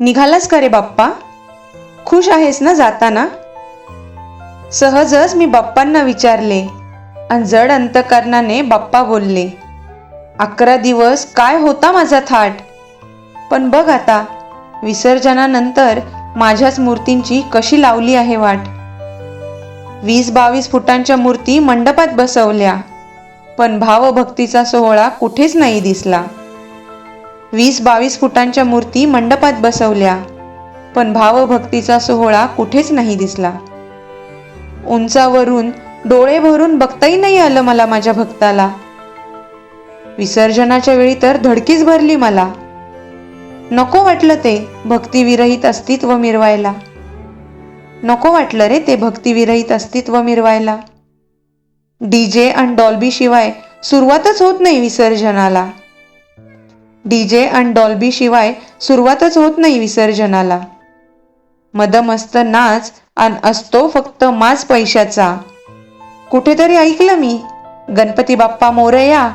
निघालास का रे बाप्पा? खुश आहेस ना जाताना? सहजच मी बाप्पांना विचारले आणि जड अंतकरणाने बाप्पा बोलले अकरा दिवस काय होता माझा थाट? पण बघ आता विसर्जनानंतर माझ्याच मूर्तींची कशी लावली आहे वाट? वीस बावीस फुटांच्या मूर्ती मंडपात बसवल्या पण भावभक्तीचा सोहळा कुठेच नाही दिसला. वीस बावीस फुटांच्या मूर्ती मंडपात बसवल्या पण भावभक्तीचा सोहळा कुठेच नाही दिसला. उंचावरून डोळे भरून बघताही नाही आलं मला माझ्या भक्ताला. विसर्जनाच्या वेळी तर धडकीच भरली मला. नको वाटलं ते भक्तिविरहित अस्तित्व मिरवायला. नको वाटलं रे ते भक्तिविरहित अस्तित्व मिरवायला. डीजे आणि डॉल्बी शिवाय सुरुवातच होत नाही विसर्जनाला. डीजे आणि डॉल्बी शिवाय सुरुवातच होत नाही विसर्जनाला. मदमस्त नाच आणि असतो फक्त माझ पैशाचा. कुठेतरी ऐकलं मी गणपती बाप्पा मोरया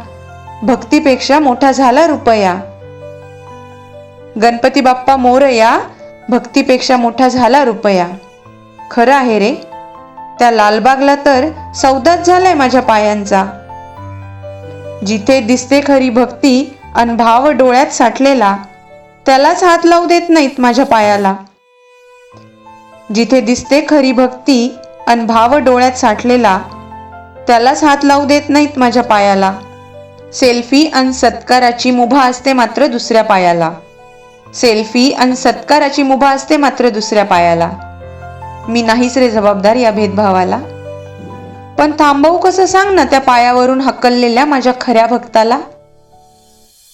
भक्तीपेक्षा मोठा झाला रुपया. गणपती बाप्पा मोरया भक्तीपेक्षा मोठा झाला रुपया. खरं आहे रे त्या लालबागला तर सौदाच झालाय माझ्या पायांचा. जिथे दिसते खरी भक्ती अन भाव डोळ्यात साठलेला त्यालाच हात लावू देत नाहीत माझ्या पायाला. जिथे दिसते खरी भक्ती अन भाव डोळ्यात साठलेला त्यालाच हात लावू देत नाहीत माझ्या पायाला. सेल्फी अन सत्काराची मुभा असते मात्र दुसऱ्या पायाला. सेल्फी अन सत्काराची मुभा असते मात्र दुसऱ्या पायाला. मी नाहीच रे जबाबदार या भेदभावाला. पण थांबवू कसं सांग ना त्या पायावरून हकललेल्या माझ्या खऱ्या भक्ताला?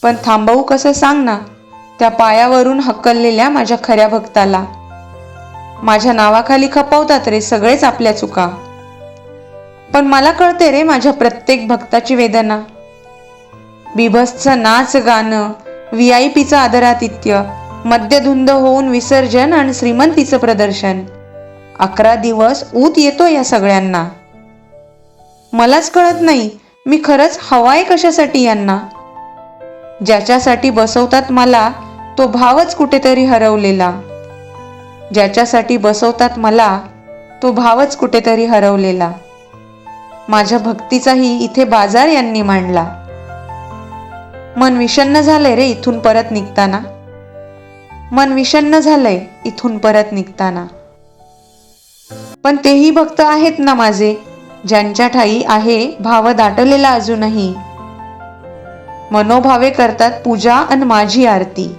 पण थांबवू कसं सांग ना? त्या पायावरून हकललेल्या माझ्या खऱ्या भक्ताला. माझ्या नावाखाली खपवतात रे सगळेच आपल्या चुका. पण मला कळते रे माझ्या प्रत्येक भक्ताची वेदना. बिभसचं नाच गाणं व्ही आय पीचं आदरातिथ्य मद्यधुंद होऊन विसर्जन आणि श्रीमंतीचं प्रदर्शन. अकरा दिवस ऊत येतो या सगळ्यांना. मलाच कळत नाही मी खरंच हवाय कशासाठी यांना. ज्याच्यासाठी बसवतात मला तो भावच कुठेतरी हरवलेला. ज्याच्यासाठी बसवतात मला तो भावच कुठेतरी हरवलेला. माझ्या भक्तीचाही इथे बाजार यांनी मांडला. मन विषन्न झालंय रे इथून परत निघताना. मन विषन्न झालंय इथून परत निघताना. पण तेही भक्त आहेत ना माझे ज्यांच्या ठाई आहे भाव दाटलेला अजूनही. मनोभावे करतात पूजा अन माझी आरती.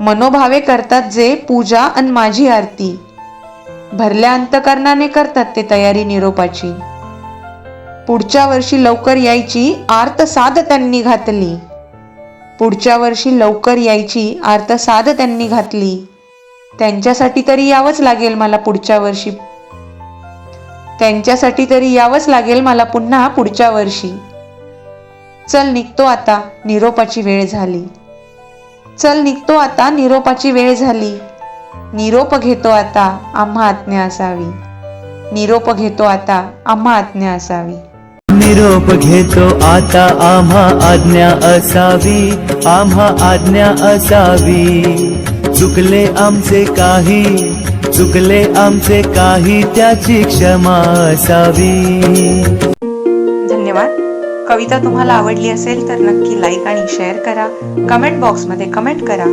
मनोभावे करतात जे पूजा अन माझी आरती. भरल्या अंतकरणाने करतात ते तयारी निरोपाची. पुढच्या वर्षी लवकर यायची आर्त साध त्यांनी घातली. पुढच्या वर्षी लवकर यायची आर्त साध त्यांनी घातली. त्यांच्यासाठी तरी यावंच लागेल मला पुढच्या वर्षी. त्यांच्यासाठी तरी यावंच लागेल मला पुन्हा पुढच्या वर्षी. चल निघतो आता निरोपाची वेळ झाली. चल निघतो आता निरोपाची वेळ झाली. निरोप घेतो आता आम्हा आज्ञा असावी. निरोप घेतो आता आम्हा आज्ञा असावी. निरोप घेतो आता आम्हा आज्ञा असावी. आम्हा आज्ञा असावी. चुकले आमचे काही चुकले आमचे काही त्याची क्षमा असावी. कविता तुम्हाला आवडली असेल तर नक्की लाईक आणि शेअर करा. कमेंट बॉक्समध्ये कमेंट करा.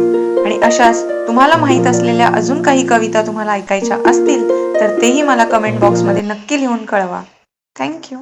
आणि अशाच तुम्हाला माहीत असलेल्या अजून काही कविता तुम्हाला ऐकायच्या असतील तर तेही मला कमेंट बॉक्समध्ये नक्की लिहून कळवा. थँक्यू